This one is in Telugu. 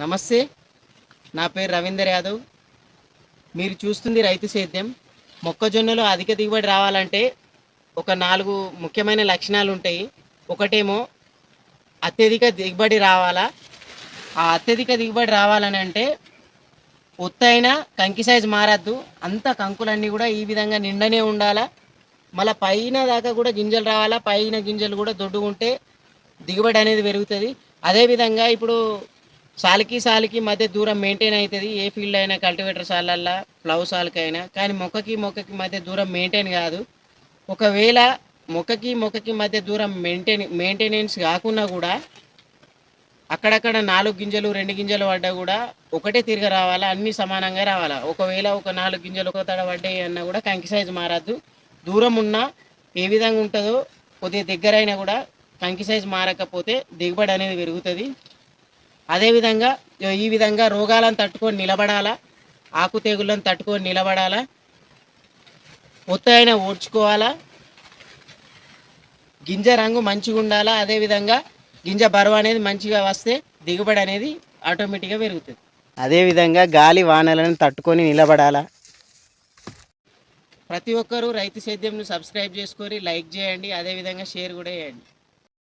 నమస్తే. నా పేరు రవీందర్ యాదవ్. మీరు చూస్తుంది రైతు సేద్యం. మొక్కజొన్నలో అధిక దిగుబడి రావాలంటే ఒక నాలుగు ముఖ్యమైన లక్షణాలు ఉంటాయి. ఒకటేమో అత్యధిక దిగుబడి రావాలా? ఆ అత్యధిక దిగుబడి రావాలని అంటే ఒత్తైన కంకి సైజ్ మారద్దు. అంత కంకులన్నీ కూడా ఈ విధంగా నిండనే ఉండాలా? మళ్ళీ పైన దాకా కూడా గింజలు రావాలా? పైన గింజలు కూడా దొడ్డుకుంటే దిగుబడి అనేది పెరుగుతుంది. అదేవిధంగా ఇప్పుడు సాలికి సాలికి మధ్య దూరం మెయింటైన్ అవుతుంది. ఏ ఫీల్డ్ అయినా కల్టివేటర్ సాలల్లా ప్లవ్ సాలకైనా. కానీ మొక్కకి మొక్కకి మధ్య దూరం మెయింటైన్ కాదు. ఒకవేళ మొక్కకి మొక్కకి మధ్య దూరం మెయింటైన్ మెయింటెనెన్స్ కాకున్నా కూడా అక్కడక్కడ నాలుగు గింజలు రెండు గింజలు పడ్డా కూడా ఒకటే తిరిగి రావాలా అన్నీ సమానంగా రావాలా. ఒకవేళ ఒక నాలుగు గింజలు ఒక తడ పడ్డాయి అన్నా కూడా కంకి సైజు మారద్దు. దూరం ఉన్నా ఏ విధంగా ఉంటుందో కొద్దిగా దగ్గరైనా కూడా కంకి సైజు మారకపోతే దిగుబడి అనేది పెరుగుతుంది. అదేవిధంగా ఈ విధంగా రోగాలను తట్టుకొని నిలబడాలా ఆకు తెగుళ్ళను తట్టుకొని నిలబడాలా ఒత్తైన ఓడ్చుకోవాలా గింజ రంగు మంచిగా ఉండాలా అదేవిధంగా గింజ బరువు అనేది మంచిగా వస్తే దిగుబడి అనేది ఆటోమేటిక్గా పెరుగుతుంది. అదేవిధంగా గాలి వానలను తట్టుకొని నిలబడాలా. ప్రతి ఒక్కరూ రైతు సేద్యంను సబ్స్క్రైబ్ చేసుకొని లైక్ చేయండి అదేవిధంగా షేర్ కూడా చేయండి.